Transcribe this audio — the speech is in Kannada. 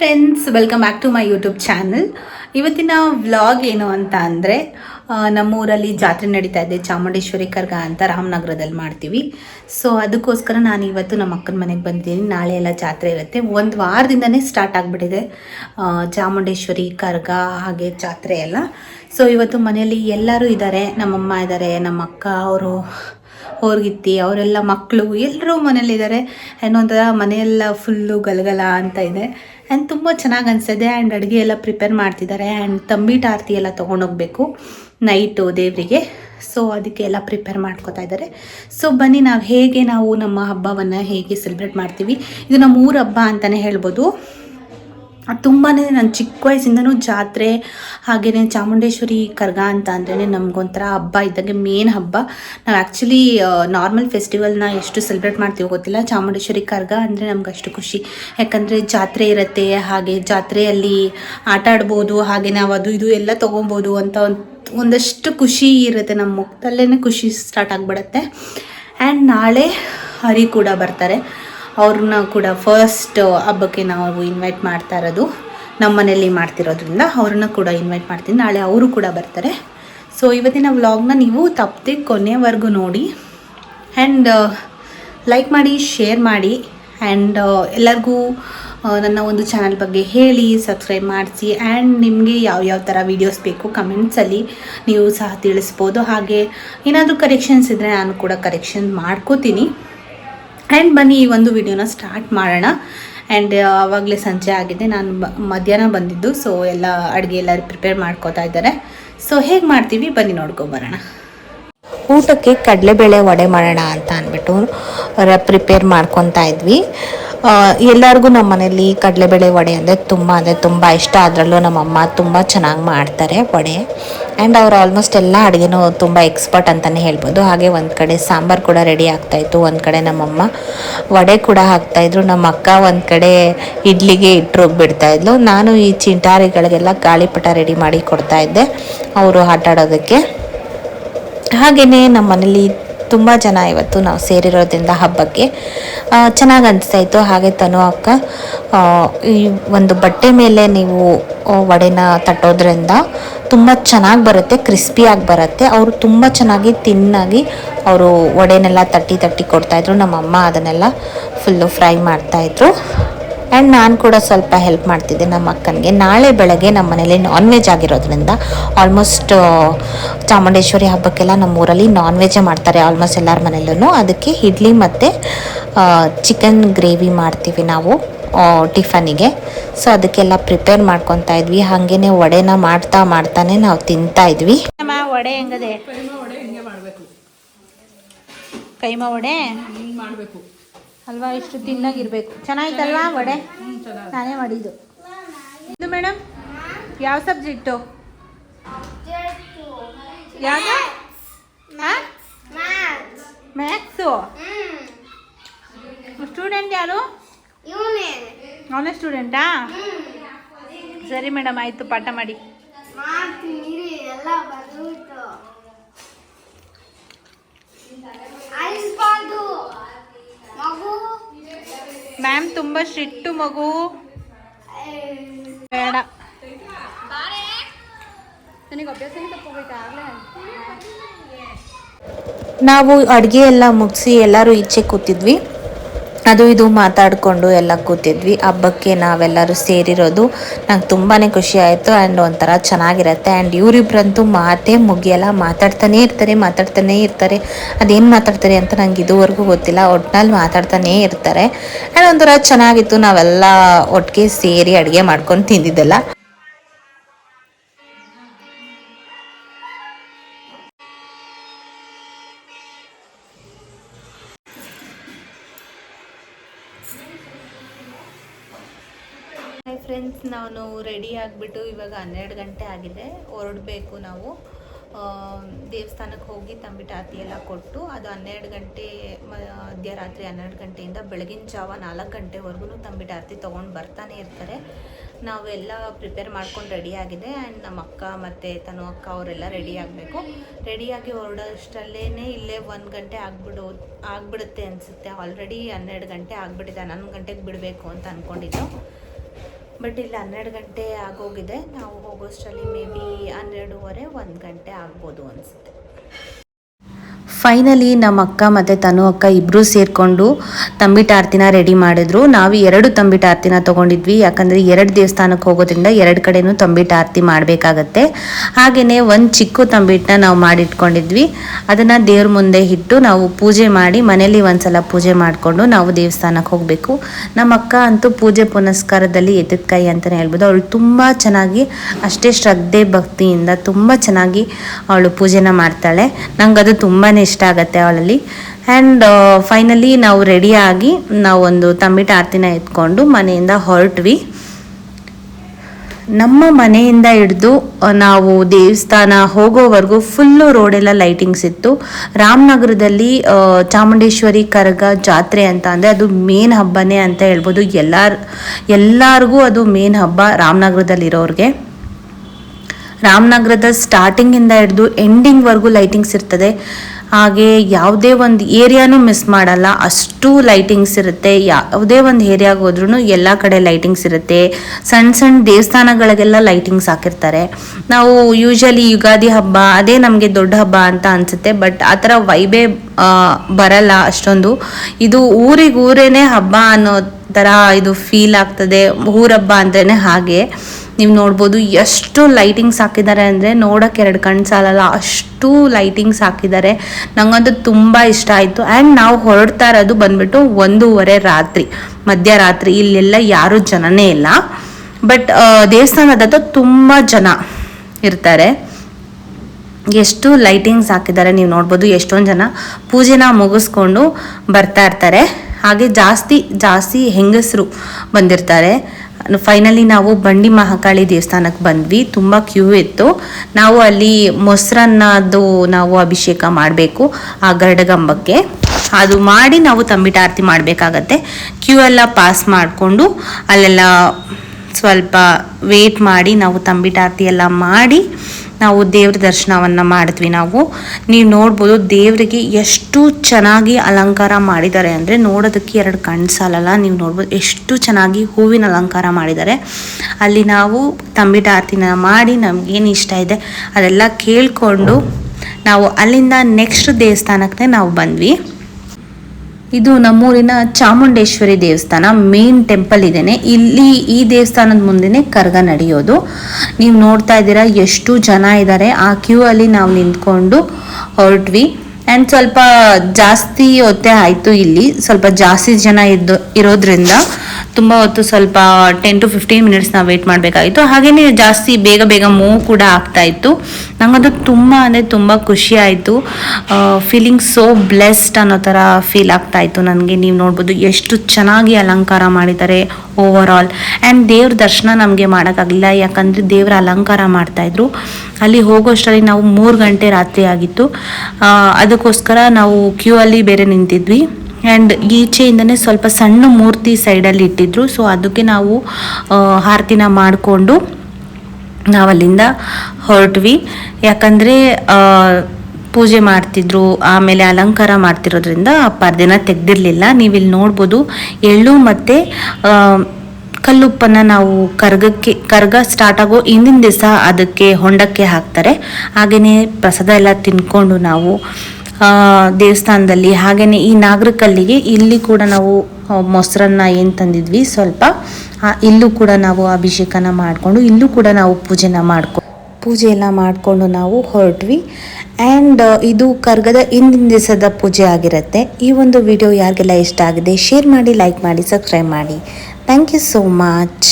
Friends welcome back to my YouTube channel ಇವತ್ತಿನ ವ್ಲಾಗ್ ಏನು ಅಂತ ಅಂದರೆ ನಮ್ಮೂರಲ್ಲಿ ಜಾತ್ರೆ ನಡೀತಾ ಇದೆ ಚಾಮುಂಡೇಶ್ವರಿ ಕರ್ಗ ಅಂತ ರಾಮನಗರದಲ್ಲಿ ಮಾಡ್ತೀವಿ. ಸೊ ಅದಕ್ಕೋಸ್ಕರ ನಾನು ಇವತ್ತು ನಮ್ಮ ಅಕ್ಕನ ಮನೆಗೆ ಬಂದಿದ್ದೀನಿ. ನಾಳೆ ಎಲ್ಲ ಜಾತ್ರೆ ಇರುತ್ತೆ. ಒಂದು ವಾರದಿಂದನೇ ಸ್ಟಾರ್ಟ್ ಆಗಿಬಿಟ್ಟಿದೆ ಚಾಮುಂಡೇಶ್ವರಿ ಕರ್ಗ ಹಾಗೆ ಜಾತ್ರೆ ಎಲ್ಲ. ಸೊ ಇವತ್ತು ಮನೆಯಲ್ಲಿ ಎಲ್ಲರೂ ಇದ್ದಾರೆ ನಮ್ಮಮ್ಮ ಇದ್ದಾರೆ ನಮ್ಮ ಅಕ್ಕ ಅವರು, ಹೋರ್ಗಿತ್ತಿ, ಅವರೆಲ್ಲ ಮಕ್ಕಳು ಎಲ್ಲರೂ ಮನೇಲಿದ್ದಾರೆ ಒಂಥರ ಮನೆಯೆಲ್ಲ ಫುಲ್ಲು ಗಲಗಲ ಅಂತ ಇದೆ. ಆ್ಯಂಡ್ ತುಂಬ ಚೆನ್ನಾಗಿ ಅನಿಸಿದೆ ಆ್ಯಂಡ್ ಅಡುಗೆ ಎಲ್ಲ ಪ್ರಿಪೇರ್ ಮಾಡ್ತಿದ್ದಾರೆ ಆ್ಯಂಡ್ ತಂಬಿಟ್ ಆರತಿ ಎಲ್ಲ ತೊಗೊಂಡೋಗ್ಬೇಕು ನೈಟು ದೇವರಿಗೆ. ಸೊ ಅದಕ್ಕೆ ಎಲ್ಲ ಪ್ರಿಪೇರ್ ಮಾಡ್ಕೋತಾ ಇದ್ದಾರೆ ಸೊ ಬನ್ನಿ, ನಾವು ಹೇಗೆ ನಾವು ನಮ್ಮ ಹಬ್ಬವನ್ನು ಹೇಗೆ ಸೆಲೆಬ್ರೇಟ್ ಮಾಡ್ತೀವಿ. ಇದು ನಮ್ಮ ಊರ ಹಬ್ಬ ಅಂತಲೇ ಹೇಳ್ಬೋದು. ತುಂಬಾ ನಾನು ಚಿಕ್ಕ ವಯಸ್ಸಿಂದನೂ ಜಾತ್ರೆ ಹಾಗೆಯೇ ಚಾಮುಂಡೇಶ್ವರಿ ಕರ್ಗ ಅಂತ ಅಂದ್ರೇ ನಮಗೊಂಥರ ಹಬ್ಬ ಇದ್ದಂಗೆ ಮೇನ್ ಹಬ್ಬ. ನಾವು ಆ್ಯಕ್ಚುಲಿ ನಾರ್ಮಲ್ ಫೆಸ್ಟಿವಲ್ನ ಎಷ್ಟು ಸೆಲೆಬ್ರೇಟ್ ಮಾಡ್ತೀವೋ ಗೊತ್ತಿಲ್ಲ. ಚಾಮುಂಡೇಶ್ವರಿ ಕರ್ಗ ಅಂದರೆ ನಮ್ಗೆ ಅಷ್ಟು ಖುಷಿ. ಯಾಕಂದರೆ ಜಾತ್ರೆ ಇರುತ್ತೆ, ಹಾಗೆ ಜಾತ್ರೆಯಲ್ಲಿ ಆಟ ಆಡ್ಬೋದು ಹಾಗೆ ನಾವು ಅದು ಇದು ಎಲ್ಲ ತೊಗೊಬೋದು ಅಂತ ಒಂದು, ಒಂದಷ್ಟು ಖುಷಿ ಇರುತ್ತೆ ನಮ್ಮ ಮುಖದಲ್ಲೇ ಖುಷಿ ಸ್ಟಾರ್ಟ್ ಆಗಿಬಿಡುತ್ತೆ. ಆ್ಯಂಡ್ ನಾಳೆ ಹರಿ ಕೂಡ ಬರ್ತಾರೆ. ಅವ್ರನ್ನ ಕೂಡ ಫಸ್ಟ್ ಹಬ್ಬಕ್ಕೆ ನಾವು ಇನ್ವೈಟ್ ಮಾಡ್ತಾ ಇರೋದು. ನಮ್ಮ ಮನೇಲಿ ಮಾಡ್ತಿರೋದ್ರಿಂದ ಅವ್ರನ್ನ ಕೂಡ ಇನ್ವೈಟ್ ಮಾಡ್ತೀನಿ. ನಾಳೆ ಅವರು ಕೂಡ ಬರ್ತಾರೆ. ಸೊ ಇವತ್ತಿನ ವ್ಲಾಗ್ನ ನೀವು ತಪ್ಪದೆ ಕೊನೆವರೆಗೂ ನೋಡಿ. ಆ್ಯಂಡ್ ಲೈಕ್ ಮಾಡಿ ಶೇರ್ ಮಾಡಿ. ಆ್ಯಂಡ್ ಎಲ್ಲರಿಗೂ ನನ್ನ ಒಂದು ಚಾನಲ್ ಬಗ್ಗೆ ಹೇಳಿ ಸಬ್ಸ್ಕ್ರೈಬ್ ಮಾಡಿಸಿ. ಆ್ಯಂಡ್ ನಿಮಗೆ ಯಾವ ಯಾವ ಥರ ವೀಡಿಯೋಸ್ ಬೇಕು ಕಮೆಂಟ್ಸಲ್ಲಿ ನೀವು ಸಹ ತಿಳಿಸ್ಬೋದು. ಹಾಗೆ ಏನಾದರೂ ಕರೆಕ್ಷನ್ಸ್ ಇದ್ದರೆ ನಾನು ಕೂಡ ಕರೆಕ್ಷನ್ ಮಾಡ್ಕೋತೀನಿ. ಆ್ಯಂಡ್ ಬನ್ನಿ ಈ ಒಂದು ವಿಡಿಯೋನ ಸ್ಟಾರ್ಟ್ ಮಾಡೋಣ. ಆ್ಯಂಡ್ ಆವಾಗಲೇ ಸಂಜೆ ಆಗಿದೆ. ನಾನು ಬ ಮಧ್ಯಾಹ್ನ ಬಂದಿದ್ದು ಸೊ ಎಲ್ಲ ಅಡುಗೆ ಎಲ್ಲ ಪ್ರಿಪೇರ್ ಮಾಡ್ಕೋತಾ ಇದ್ದಾರೆ. ಸೊ ಹೇಗೆ ಮಾಡ್ತೀವಿ? ಬನ್ನಿ ನೋಡ್ಕೊಂಬರೋಣ ಊಟಕ್ಕೆ ಕಡಲೆಬೇಳೆ ವಡೆ ಮಾಡೋಣ ಅಂತ ಅಂದ್ಬಿಟ್ಟು ಪ್ರಿಪೇರ್ ಮಾಡ್ಕೊತಾ ಇದ್ವಿ. ಎಲ್ಲರಿಗೂ ನಮ್ಮ ಮನೇಲಿ ಕಡಲೆಬೇಳೆ ವಡೆ ಅಂದರೆ ತುಂಬ ಅಂದರೆ ತುಂಬ ಇಷ್ಟ. ಅದರಲ್ಲೂ ನಮ್ಮಮ್ಮ ತುಂಬ ಚೆನ್ನಾಗಿ ಮಾಡ್ತಾರೆ ವಡೆ. ಆ್ಯಂಡ್ ಅವ್ರು ಆಲ್ಮೋಸ್ಟ್ ಎಲ್ಲ ಅಡುಗೆನೂ ತುಂಬ ಎಕ್ಸ್ಪರ್ಟ್ ಅಂತಲೇ ಹೇಳ್ಬೋದು. ಹಾಗೆ ಒಂದು ಕಡೆ ಸಾಂಬಾರು ಕೂಡ ರೆಡಿ ಆಗ್ತಾಯಿತ್ತು ಒಂದು ಕಡೆ ನಮ್ಮಮ್ಮ ವಡೆ ಕೂಡ ಹಾಕ್ತಾಯಿದ್ರು ನಮ್ಮ ಅಕ್ಕ ಒಂದು ಕಡೆ ಇಡ್ಲಿಗೆ ಇಟ್ಟರು ಬಿಡ್ತಾಯಿದ್ಲು ನಾನು ಈ ಚಿಂಟಾರಿಗಳಿಗೆಲ್ಲ ಗಾಳಿಪಟ ರೆಡಿ ಮಾಡಿ ಕೊಡ್ತಾ ಇದ್ದೆ. ಅವರು ಆಟ ಆಡೋದಕ್ಕೆ ಹಾಗೆಯೇ ನಮ್ಮ ಮನೇಲಿ ತುಂಬ ಜನ ಇವತ್ತು ನಾವು ಸೇರಿರೋದ್ರಿಂದ ಹಬ್ಬಕ್ಕೆ ಚೆನ್ನಾಗಿ ಅನಿಸ್ತಾ ಇತ್ತು. ಹಾಗೆ ತನು ಅಕ್ಕ ಈ ಒಂದು ಬಟ್ಟೆ ಮೇಲೆ ನೀವು ವಡೆನ ತಟ್ಟೋದ್ರಿಂದ ತುಂಬ ಚೆನ್ನಾಗಿ ಬರುತ್ತೆ ಕ್ರಿಸ್ಪಿಯಾಗಿ ಬರುತ್ತೆ. ಅವರು ತುಂಬ ಚೆನ್ನಾಗಿ ತಿನ್ನಾಗಿ ಅವರು ವಡೆನೆಲ್ಲ ತಟ್ಟಿ ತಟ್ಟಿ ಕೊಡ್ತಾಯಿದ್ರು ನಮ್ಮಮ್ಮ ಅದನ್ನೆಲ್ಲ ಫುಲ್ಲು ಫ್ರೈ ಮಾಡ್ತಾಯಿದ್ರು ಆ್ಯಂಡ್ ನಾನು ಕೂಡ ಸ್ವಲ್ಪ ಹೆಲ್ಪ್ ಮಾಡ್ತಿದ್ದೆ ನಮ್ಮ ಅಕ್ಕನಿಗೆ. ನಾಳೆ ಬೆಳಗ್ಗೆ ನಮ್ಮ ಮನೇಲಿ ನಾನ್ ವೆಜ್ ಆಗಿರೋದ್ರಿಂದ ಆಲ್ಮೋಸ್ಟ್ ಚಾಮುಂಡೇಶ್ವರಿ ಹಬ್ಬಕ್ಕೆಲ್ಲ ನಮ್ಮ ಊರಲ್ಲಿ ನಾನ್ ವೆಜ್ಜೇ ಮಾಡ್ತಾರೆ ಆಲ್ಮೋಸ್ಟ್ ಎಲ್ಲರ ಮನೆಯಲ್ಲೂ ಅದಕ್ಕೆ ಇಡ್ಲಿ ಮತ್ತು ಚಿಕನ್ ಗ್ರೇವಿ ಮಾಡ್ತೀವಿ ನಾವು ಟಿಫನಿಗೆ ಸೊ ಅದಕ್ಕೆಲ್ಲ ಪ್ರಿಪೇರ್ ಮಾಡ್ಕೊತಾ ಇದ್ವಿ. ಹಾಗೇನೆ ವಡೆನ ಮಾಡ್ತಾ ಮಾಡ್ತಾನೆ ನಾವು ತಿಂತಾ ಇದ್ವಿ. ವಡೆ ಹೆಂಗದೆ? ಕೈಮಾ ವಡೆ ಮಾಡಬೇಕು. ಅಲ್ವಾ? ಇಷ್ಟು ತಿನ್ನಾಗಿರ್ಬೇಕು ಚೆನ್ನಾಯ್ತಲ್ವಾ ವಡೆ? ನಾನೇ ಮಾಡಿದ್ದು. ಇದು ಮೇಡಮ್ ಯಾವ ಸಬ್ಜೆಕ್ಟು? ಯಾವುದು? ಮ್ಯಾಥ್ಸು. ಸ್ಟೂಡೆಂಟ್ ಯಾರು? ಅವನೇ ಸ್ಟೂಡೆಂಟಾ? ಸರಿ ಮೇಡಮ್ ಆಯಿತು ಪಾಠ ಮಾಡಿ ಎಲ್ಲ ಬಂದ್ಬಿಟ್ಟು ಅಳಿಸ್ಬಾರ್ದು ಮಗು ಮ್ಯಾಮ್ ತುಂಬ ಸ್ಟ್ರಿಕ್ಟು ಮಗು. ಬೇಡ. ನಾವು ಅಡುಗೆ ಎಲ್ಲ ಮುಗಿಸಿ ಎಲ್ಲರೂ ಈಚೆ ಕೂತಿದ್ವಿ. ಅದು ಇದು ಮಾತಾಡಿಕೊಂಡು ಎಲ್ಲ ಕೂತಿದ್ವಿ. ಹಬ್ಬಕ್ಕೆ ನಾವೆಲ್ಲರೂ ಸೇರಿರೋದು ನಂಗೆ ತುಂಬಾ ಖುಷಿ ಆಯಿತು ಆ್ಯಂಡ್ ಒಂಥರ ಚೆನ್ನಾಗಿರುತ್ತೆ. ಆ್ಯಂಡ್ ಇವರಿಬ್ಬರಂತೂ ಮಾತೇ ಮುಗಿಯಲ್ಲ. ಮಾತಾಡ್ತಾನೇ ಇರ್ತಾರೆ ಮಾತಾಡ್ತಾನೇ ಇರ್ತಾರೆ. ಅದೇನು ಮಾತಾಡ್ತಾರೆ ಅಂತ ನಂಗೆ ಇದುವರೆಗೂ ಗೊತ್ತಿಲ್ಲ. ಒಟ್ಟಿನಲ್ಲಿ ಮಾತಾಡ್ತಾನೇ ಇರ್ತಾರೆ. ಆ್ಯಂಡ್ ಒಂಥರ ಚೆನ್ನಾಗಿತ್ತು. ನಾವೆಲ್ಲ ಒಟ್ಟಿಗೆ ಸೇರಿ ಅಡುಗೆ ಮಾಡ್ಕೊಂಡು ತಿಂದಿದ್ದೆಲ್ಲ. ಫ್ರೆಂಡ್ಸ್ ನಾನು ರೆಡಿ ಆಗಿಬಿಟ್ಟು ಇವಾಗ ಹನ್ನೆರಡು ಗಂಟೆ ಆಗಿದೆ. ಹೊರಡಬೇಕು ನಾವು. ದೇವಸ್ಥಾನಕ್ಕೆ ಹೋಗಿ ತಂಬಿಟ್ಟು ಆತಿ ಎಲ್ಲ ಕೊಟ್ಟು ಅದು ಹನ್ನೆರಡು ಗಂಟೆ, ಮಧ್ಯರಾತ್ರಿ ಹನ್ನೆರಡು ಗಂಟೆಯಿಂದ ಬೆಳಗಿನ ಜಾವ ನಾಲ್ಕು ಗಂಟೆವರೆಗೂ ತಂಬಿಟ್ಟು ಆರತಿ ತೊಗೊಂಡು ಬರ್ತಾನೆ ಇರ್ತಾರೆ. ನಾವೆಲ್ಲ ಪ್ರಿಪೇರ್ ಮಾಡ್ಕೊಂಡು ರೆಡಿ ಆಗಿದೆ. ಆ್ಯಂಡ್ ನಮ್ಮ ಅಕ್ಕ ಮತ್ತು ತನ್ನ ಅಕ್ಕ ಅವರೆಲ್ಲ ರೆಡಿ ಆಗಬೇಕು. ರೆಡಿಯಾಗಿ ಹೊರಡೋಷ್ಟರಲ್ಲೇ ಇಲ್ಲೇ ಒಂದು ಗಂಟೆ ಆಗ್ಬಿಡೋ, ಆಗ್ಬಿಡುತ್ತೆ ಅನಿಸುತ್ತೆ. ಆಲ್ರೆಡಿ ಹನ್ನೆರಡು ಗಂಟೆ ಆಗಿಬಿಟ್ಟಿದೆ. ಹನ್ನೊಂದು ಗಂಟೆಗೆ ಬಿಡಬೇಕು ಅಂತ ಅಂದ್ಕೊಂಡಿದ್ದು ಬಟ್ ಇಲ್ಲಿ ಹನ್ನೆರಡು ಗಂಟೆ ಆಗೋಗಿದೆ. ನಾವು ಹೋಗೋಷ್ಟರಲ್ಲಿ ಮೇ ಬಿ ಹನ್ನೆರಡೂವರೆ ಒಂದು ಗಂಟೆ ಆಗ್ಬೋದು ಅನಿಸುತ್ತೆ. ಫೈನಲಿ ನಮ್ಮ ಅಕ್ಕ ಮತ್ತು ತನು ಅಕ್ಕ ಇಬ್ಬರೂ ಸೇರಿಕೊಂಡು ತಂಬಿಟ್ಟು ಆರತಿನ ರೆಡಿ ಮಾಡಿದ್ರು. ನಾವು ಎರಡು ತಂಬಿಟ್ಟು ಆರತಿನ ತೊಗೊಂಡಿದ್ವಿ. ಯಾಕಂದರೆ ಎರಡು ದೇವಸ್ಥಾನಕ್ಕೆ ಹೋಗೋದ್ರಿಂದ ಎರಡು ಕಡೆನೂ ತಂಬಿಟ್ಟು ಆರತಿ ಮಾಡಬೇಕಾಗತ್ತೆ. ಹಾಗೆಯೇ ಒಂದು ಚಿಕ್ಕ ತಂಬಿಟ್ಟನ್ನ ನಾವು ಮಾಡಿಟ್ಕೊಂಡಿದ್ವಿ. ಅದನ್ನು ದೇವ್ರ ಮುಂದೆ ಇಟ್ಟು ನಾವು ಪೂಜೆ ಮಾಡಿ ಮನೇಲಿ ಒಂದ್ಸಲ ಪೂಜೆ ಮಾಡಿಕೊಂಡು ನಾವು ದೇವಸ್ಥಾನಕ್ಕೆ ಹೋಗಬೇಕು. ನಮ್ಮ ಅಕ್ಕ ಅಂತೂ ಪೂಜೆ ಪುನಸ್ಕಾರದಲ್ಲಿ ಎತ್ತಿದ ಕೈ ಅಂತಲೇ ಹೇಳ್ಬೋದು. ಅವಳು ತುಂಬ ಚೆನ್ನಾಗಿ, ಅಷ್ಟೇ ಶ್ರದ್ಧೆ ಭಕ್ತಿಯಿಂದ ತುಂಬ ಚೆನ್ನಾಗಿ ಅವಳು ಪೂಜೆನ ಮಾಡ್ತಾಳೆ. ನಂಗೆ ಅದು ತುಂಬಾ ಇಷ್ಟ. ಆಗುತ್ತೆ ಅವಳಲ್ಲಿ. ಆ್ಯಂಡ್ ಫೈನಲಿ ನಾವು ರೆಡಿಯಾಗಿ ನಾವೊಂದು ತಂಬಿಟ್ಟು ಆರತಿನ ಎತ್ಕೊಂಡು ಮನೆಯಿಂದ ಹೊರಟ್ವಿ. ನಮ್ಮ ಮನೆಯಿಂದ ಹಿಡಿದು ನಾವು ದೇವಸ್ಥಾನ ಹೋಗೋವರೆಗೂ ಫುಲ್ಲು ರೋಡೆಲ್ಲ ಲೈಟಿಂಗ್ಸ್ ಇತ್ತು. ರಾಮನಗರದಲ್ಲಿ ಚಾಮುಂಡೇಶ್ವರಿ ಕರಗ ಜಾತ್ರೆ ಅಂತ ಅಂದರೆ ಅದು ಮೇನ್ ಹಬ್ಬನೇ ಅಂತ ಹೇಳ್ಬೋದು. ಎಲ್ಲಾರ್, ಎಲ್ಲರಿಗೂ ಅದು ಮೇನ್ ಹಬ್ಬ ರಾಮನಗರದಲ್ಲಿರೋರಿಗೆ. ರಾಮನಗರದ ಸ್ಟಾರ್ಟಿಂಗಿಂದ ಹಿಡಿದು ಎಂಡಿಂಗ್ವರೆಗೂ ಲೈಟಿಂಗ್ಸ್ ಇರ್ತದೆ. ಹಾಗೆ ಯಾವುದೇ ಒಂದು ಏರಿಯಾನು ಮಿಸ್ ಮಾಡಲ್ಲ. ಅಷ್ಟು ಲೈಟಿಂಗ್ಸ್ ಇರುತ್ತೆ. ಯಾವುದೇ ಒಂದು ಏರಿಯಾಗೆ ಹೋದ್ರೂ ಎಲ್ಲ ಕಡೆ ಲೈಟಿಂಗ್ಸ್ ಇರುತ್ತೆ. ಸಣ್ಣ ಸಣ್ಣ ದೇವಸ್ಥಾನಗಳಿಗೆಲ್ಲ ಲೈಟಿಂಗ್ಸ್ ಹಾಕಿರ್ತಾರೆ. ನಾವು ಯೂಶಲಿ ಯುಗಾದಿ ಹಬ್ಬ, ಅದೇ ನಮಗೆ ದೊಡ್ಡ ಹಬ್ಬ ಅಂತ ಅನಿಸುತ್ತೆ. ಬಟ್ ಆ ಥರ ವೈಬೇ ಬರಲ್ಲ ಅಷ್ಟೊಂದು. ಇದು ಊರಿಗೆ ಹಬ್ಬ ಅನ್ನೋ ಥರ ಇದು ಫೀಲ್ ಆಗ್ತದೆ. ಊರಬ್ಬ ಅಂದ್ರೇ ಹಾಗೆ. ನೀವು ನೋಡ್ಬೋದು ಎಷ್ಟು ಲೈಟಿಂಗ್ಸ್ ಹಾಕಿದ್ದಾರೆ ಅಂದರೆ ನೋಡೋಕ್ಕೆ ಎರಡು ಕಣ್ಣು ಸಾಲಲ್ಲ ಅಷ್ಟು ಲೈಟಿಂಗ್ಸ್ ಹಾಕಿದ್ದಾರೆ. ನಂಗಂತೂ ತುಂಬ ಇಷ್ಟ ಆಯಿತು. ಆ್ಯಂಡ್ ನಾವು ಹೊರಡ್ತಾ ಇರೋದು ಬಂದ್ಬಿಟ್ಟು ಒಂದೂವರೆ ರಾತ್ರಿ, ಮಧ್ಯರಾತ್ರಿ. ಇಲ್ಲೆಲ್ಲ ಯಾರೂ ಜನನೇ ಇಲ್ಲ. ಬಟ್ ದೇವಸ್ಥಾನದ ಹತ್ರ ತುಂಬ ಜನ ಇರ್ತಾರೆ. ಎಷ್ಟು ಲೈಟಿಂಗ್ಸ್ ಹಾಕಿದ್ದಾರೆ ನೀವು ನೋಡ್ಬೋದು. ಎಷ್ಟೊಂದು ಜನ ಪೂಜೆನ ಮುಗಿಸ್ಕೊಂಡು ಬರ್ತಾ ಇರ್ತಾರೆ. ಹಾಗೆ ಜಾಸ್ತಿ ಜಾಸ್ತಿ ಹೆಂಗಸರು ಬಂದಿರ್ತಾರೆ. ಫೈನಲಿ ನಾವು ಬಂಡಿ ಮಹಾಕಾಳಿ ದೇವಸ್ಥಾನಕ್ಕೆ ಬಂದ್ವಿ. ತುಂಬ ಕ್ಯೂ ಇತ್ತು. ನಾವು ಅಲ್ಲಿ ಮೊಸರನ್ನದು ನಾವು ಅಭಿಷೇಕ ಮಾಡಬೇಕು ಆ ಗರಡಗಂಬಕ್ಕೆ. ಅದು ಮಾಡಿ ನಾವು ತಂಬಿಟಾರತಿ ಆರತಿ ಮಾಡಬೇಕಾಗತ್ತೆ. ಕ್ಯೂ ಎಲ್ಲ ಪಾಸ್ ಮಾಡಿಕೊಂಡು ಅಲ್ಲೆಲ್ಲ ಸ್ವಲ್ಪ ವೇಟ್ ಮಾಡಿ ನಾವು ತಂಬಿಟ್ಟು ಆರತಿ ಎಲ್ಲ ಮಾಡಿ ನಾವು ದೇವ್ರ ದರ್ಶನವನ್ನು ಮಾಡಿದ್ವಿ ನಾವು. ನೀವು ನೋಡ್ಬೋದು ದೇವರಿಗೆ ಎಷ್ಟು ಚೆನ್ನಾಗಿ ಅಲಂಕಾರ ಮಾಡಿದ್ದಾರೆ ಅಂದರೆ ನೋಡೋದಕ್ಕೆ ಎರಡು ಕಣ್ಣು ಸಾಲಲ್ಲ ನೀವು ನೋಡ್ಬೋದು ಎಷ್ಟು ಚೆನ್ನಾಗಿ ಹೂವಿನ ಅಲಂಕಾರ ಮಾಡಿದ್ದಾರೆ. ಅಲ್ಲಿ ನಾವು ತಂಬಿಟ ಆರತಿನ ಮಾಡಿ ನಮಗೇನು ಇಷ್ಟ ಇದೆ ಅದೆಲ್ಲ ಕೇಳಿಕೊಂಡು ನಾವು ಅಲ್ಲಿಂದ ನೆಕ್ಸ್ಟ್ ದೇವಸ್ಥಾನಕ್ಕೆ ನಾವು ಬಂದ್ವಿ. ಇದು ನಮ್ಮೂರಿನ ಚಾಮುಂಡೇಶ್ವರಿ ದೇವಸ್ಥಾನ ಮೇನ್ ಟೆಂಪಲ್ ಇದೇನೆ. ಇಲ್ಲಿ ಈ ದೇವಸ್ಥಾನದ ಮುಂದೆನೆ ಕರ್ಗ ನಡೆಯೋದು. ನೀವು ನೋಡ್ತಾ ಇದ್ದೀರಾ, ಎಷ್ಟು ಜನ ಇದ್ದಾರೆ ಆ ಕ್ಯೂ ಅಲ್ಲಿ ನಾವು ನಿಂತ್ಕೊಂಡು ಹೊರಟ್ವಿ. ಆ್ಯಂಡ್ ಸ್ವಲ್ಪ ಜಾಸ್ತಿ ಹೊತ್ತೆ ಆಯಿತು ಇಲ್ಲಿ. ಸ್ವಲ್ಪ ಜಾಸ್ತಿ ಜನ ಇದ್ದು, ಇರೋದ್ರಿಂದ ತುಂಬ ಹೊತ್ತು ಸ್ವಲ್ಪ ಟೆನ್ ಟು ಫಿಫ್ಟೀನ್ ಮಿನಿಟ್ಸ್ ನಾವು ವೇಟ್ ಮಾಡಬೇಕಾಗಿತ್ತು. ಹಾಗೆಯೇ ಜಾಸ್ತಿ ಬೇಗ ಬೇಗ ಮೂವ್ ಕೂಡ ಆಗ್ತಾ ಇತ್ತು. ನಂಗದು ತುಂಬ ಅಂದರೆ ತುಂಬ ಖುಷಿ ಆಯಿತು. ಫೀಲಿಂಗ್ ಸೋ ಬ್ಲೆಸ್ಡ್ ಅನ್ನೋ ಥರ ಫೀಲ್ ಆಗ್ತಾ ಇತ್ತು ನನಗೆ. ನೀವು ನೋಡ್ಬೋದು ಎಷ್ಟು ಚೆನ್ನಾಗಿ ಅಲಂಕಾರ ಮಾಡಿದ್ದಾರೆ ಓವರ್ ಆಲ್ ಆ್ಯಂಡ್ ದೇವ್ರ ದರ್ಶನ ನಮಗೆ ಮಾಡೋಕ್ಕಾಗಲಿಲ್ಲ. ಯಾಕಂದರೆ ದೇವರ ಅಲಂಕಾರ ಮಾಡ್ತಾಯಿದ್ರು ಅಲ್ಲಿ ಹೋಗೋಷ್ಟರಲ್ಲಿ ನಾವು ಮೂರು ಗಂಟೆ ರಾತ್ರಿ ಆಗಿತ್ತು. ಅದಕ್ಕೋಸ್ಕರ ನಾವು ಕ್ಯೂ ಅಲ್ಲಿ ಬೇರೆ ನಿಂತಿದ್ವಿ. ಆ್ಯಂಡ್ ಈಚೆಯಿಂದನೇ ಸ್ವಲ್ಪ ಸಣ್ಣ ಮೂರ್ತಿ ಸೈಡಲ್ಲಿ ಇಟ್ಟಿದ್ರು. ಸೊ ಅದಕ್ಕೆ ನಾವು ಆರತಿನ ಮಾಡಿಕೊಂಡು ನಾವಲ್ಲಿಂದ ಹೊರಟ್ವಿ. ಯಾಕಂದರೆ ಪೂಜೆ ಮಾಡ್ತಿದ್ರು, ಆಮೇಲೆ ಅಲಂಕಾರ ಮಾಡ್ತಿರೋದ್ರಿಂದ ಆ ಪರ್ದೆನ ತೆಗೆದಿರಲಿಲ್ಲ. ನೀವಿಲ್ಲಿ ನೋಡ್ಬೋದು, ಎಳ್ಳು ಮತ್ತು ಕಲ್ಲುಪ್ಪನ್ನು ನಾವು ಕರ್ಗಕ್ಕೆ, ಕರ್ಗ ಸ್ಟಾರ್ಟ್ ಆಗೋ ಹಿಂದಿನ ದಿವಸ ಅದಕ್ಕೆ ಹೊಂಡಕ್ಕೆ ಹಾಕ್ತಾರೆ. ಹಾಗೆಯೇ ಪ್ರಸಾದ ಎಲ್ಲ ತಿನ್ಕೊಂಡು ನಾವು ದೇವಸ್ಥಾನದಲ್ಲಿ. ಹಾಗೆಯೇ ಈ ನಾಗರಕಲ್ಲಿಗೆ ಇಲ್ಲಿ ಕೂಡ ನಾವು ಮೊಸರನ್ನ ಏನು ತಂದಿದ್ವಿ ಸ್ವಲ್ಪ ಇಲ್ಲೂ ಕೂಡ ನಾವು ಅಭಿಷೇಕನ ಮಾಡಿಕೊಂಡು, ಇಲ್ಲೂ ಕೂಡ ನಾವು ಪೂಜೆನ ಮಾಡ್ಕೊ ಪೂಜೆ ಎಲ್ಲ ಮಾಡಿಕೊಂಡು ನಾವು ಹೊರಟ್ವಿ. ಆ್ಯಂಡ್ ಇದು ಕರ್ಗದ ಇಂದಿನ ದಿವಸದ ಪೂಜೆ ಆಗಿರುತ್ತೆ. ಈ ಒಂದು ವಿಡಿಯೋ ಯಾರಿಗೆಲ್ಲ ಇಷ್ಟ ಆಗಿದೆ, ಶೇರ್ ಮಾಡಿ, ಲೈಕ್ ಮಾಡಿ, ಸಬ್ಸ್ಕ್ರೈಬ್ ಮಾಡಿ. Thank you so much